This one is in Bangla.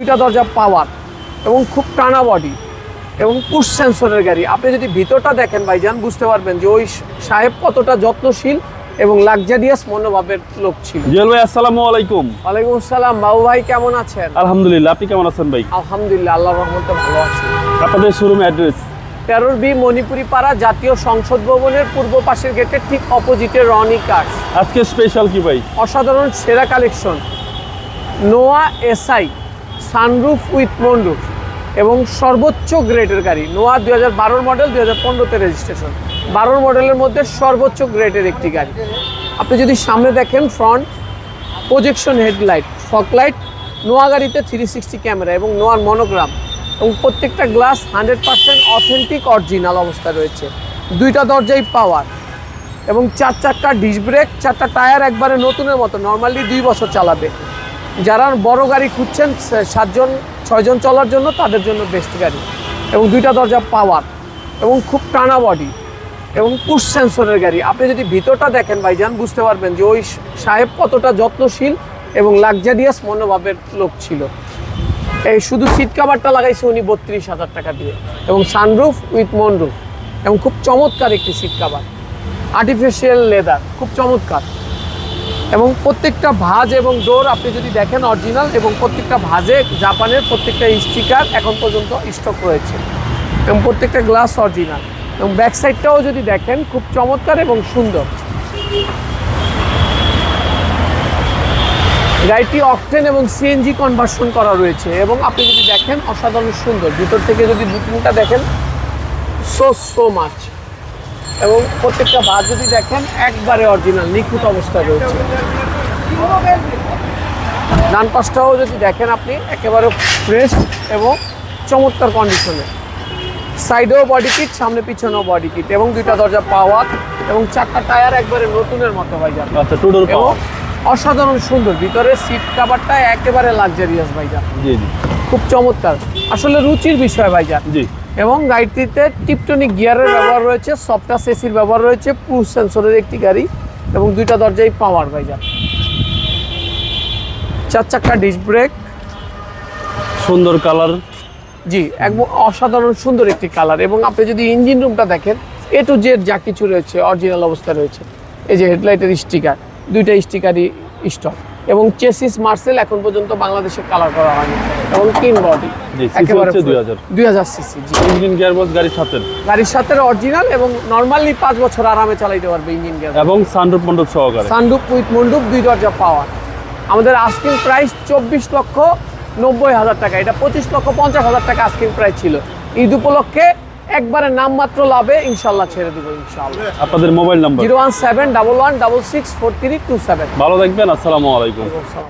দুইটা দরজা পাওয়ার এবং খুব টানা বডি এবং পুশ সেন্সরের গাড়ি। আপনি যদি ভিতরটা দেখেন ভাইজান বুঝতে পারবেন যে ওই সাহেব কতটা যত্নশীল এবং লাক্সারিয়াস মনোভাবের লোক ছিল। জুয়েল ভাই আসসালামু আলাইকুম। ওয়ালাইকুম আসসালাম। বাবু ভাই কেমন আছেন? আলহামদুলিল্লাহ আপনি কেমন আছেন ভাই? আলহামদুলিল্লাহ আল্লাহ রহমতে ভালো আছি। আপনাদের শোরুম অ্যাড্রেস তেরোর বি মণিপুরি পাড়া জাতীয় সংসদ ভবনের পূর্ব পাশের গেটের ঠিক অপোজিটে রনি কার্স আজকে স্পেশাল কি ভাই? অসাধারণ সেরা collection Noah SI sunroof with মন্ডুফ এবং সর্বোচ্চ গ্রেডের গাড়ি, নোয়া দুই হাজার বারোর মডেল, দুই হাজার পনেরোতে রেজিস্ট্রেশন বারোর মডেলের মধ্যে সর্বোচ্চ গ্রেডের একটি গাড়ি। আপনি যদি সামনে দেখেন front projection headlight fog light Noah গাড়িতে থ্রি সিক্সটি ক্যামেরা এবং নোয়ার মনোগ্রাম এবং প্রত্যেকটা glass hundred percent authentic original অবস্থা রয়েছে। দুইটা দরজাই পাওয়ার এবং চার চারটা ডিস ব্রেক চারটা টায়ার একবারে নতুনের মতো নর্মালি দুই বছর চালাবে। যারা বড় গাড়ি খুঁজছেন সাতজন, ছয়জন চলার জন্য তাদের জন্য বেস্ট গাড়ি। এবং দুইটা দরজা পাওয়ার এবং খুব টানা বডি এবং পুশ সেন্সরের গাড়ি। আপনি যদি ভিতরটা দেখেন ভাইজান, বুঝতে পারবেন যে ওই সাহেব কতটা যত্নশীল এবং লাক্সারিয়াস মনোভাবের লোক ছিল। এই শুধু সিট কাভারটা লাগাইছে উনি বত্রিশ হাজার টাকা দিয়ে এবং সানরুফ উইথ মনরুফ এবং খুব চমৎকার একটি সিট কাভার আর্টিফিশিয়াল লেদার খুব চমৎকার। এবং প্রত্যেকটা ভাঁজ এবং ডোর আপনি যদি দেখেন অরিজিনাল এবং প্রত্যেকটা ভাঁজে জাপানের প্রত্যেকটা স্টিকার এখন পর্যন্ত স্টক রয়েছে। এবং প্রত্যেকটা গ্লাস অরিজিনাল। এবং ব্যাক সাইডটাও যদি দেখেন, খুব চমৎকার এবং সুন্দর। গাড়িটি অকটেন এবং সিএনজি কনভার্সন করা রয়েছে এবং আপনি যদি দেখেন, অসাধারণ সুন্দর। ভিতর থেকে যদি বুকিংটা দেখেন সো সো মাচ এবং প্রত্যেকটা ভাত যদি দেখেন একবারে অরিজিনাল নিখুঁত অবস্থায় রয়েছে। ডান পাশটাও যদি দেখেন আপনি একেবারে ফ্রেশ এবং চমৎকার কন্ডিশনে সাইডেও বডি কিট সামনে পিছনেও বডি কিট এবং দুইটা দরজা পাওয়ার এবং চারটা টায়ার একবারে নতুনের মতো ভাইজান আচ্ছা টু ডোর অসাধারণ সুন্দর ভিতরে সিট কাভারটা একেবারে লাক্সারিয়াস ভাইজান জি জি। খুব চমৎকার। আসলে রুচির বিষয় ভাইজান জি। এবং গাড়িটিতে টিপটনিক গিয়ারের ব্যবহার রয়েছে সফটাস এসির ব্যবহার রয়েছে পুশ সেন্সরের একটি গাড়ি এবং দুইটা দরজাই পাওয়ার ভাইজান চার চাক্কা ডিস ব্রেক। সুন্দর কালার। জি একদম অসাধারণ সুন্দর একটি কালার এবং আপনি যদি ইঞ্জিন রুমটা দেখেন এ টু জেড যা কিছু রয়েছে অরিজিনাল অবস্থা রয়েছে। এই যে হেডলাইটের স্টিকার দুইটা স্টিকারই স্টক। এবং চেসিস মার্সেল এখন পর্যন্ত বাংলাদেশে কালার করা হয়নি। এবং তিন বডি। জি, CC হচ্ছে 2000 দুই হাজার। সিসি ইঞ্জিন গিয়ারবক্স গাড়ির সাথে। গাড়ির সাথে অরিজিনাল এবং নর্মালি পাঁচ বছর আরামে চালাইতে পারবে ইঞ্জিন গিয়ার এবং মণ্ডপ সহকারে। উইথ মন্ডুপ দুই দরজা পাওয়ার আমাদের আস্কিং প্রাইস চব্বিশ লক্ষ নব্বই হাজার টাকা। এটা পঁচিশ লক্ষ পঞ্চাশ হাজার টাকা আস্কিং প্রাইস ছিল। ঈদ উপলক্ষে একবারে নামমাত্র লাভে ইনশাল্লাহ ছেড়ে দিব ইনশাল্লাহ। আপনাদের mobile number? Zero one seven double one double six four three two seven. ভালো থাকবেন আসসালামু আলাইকুম।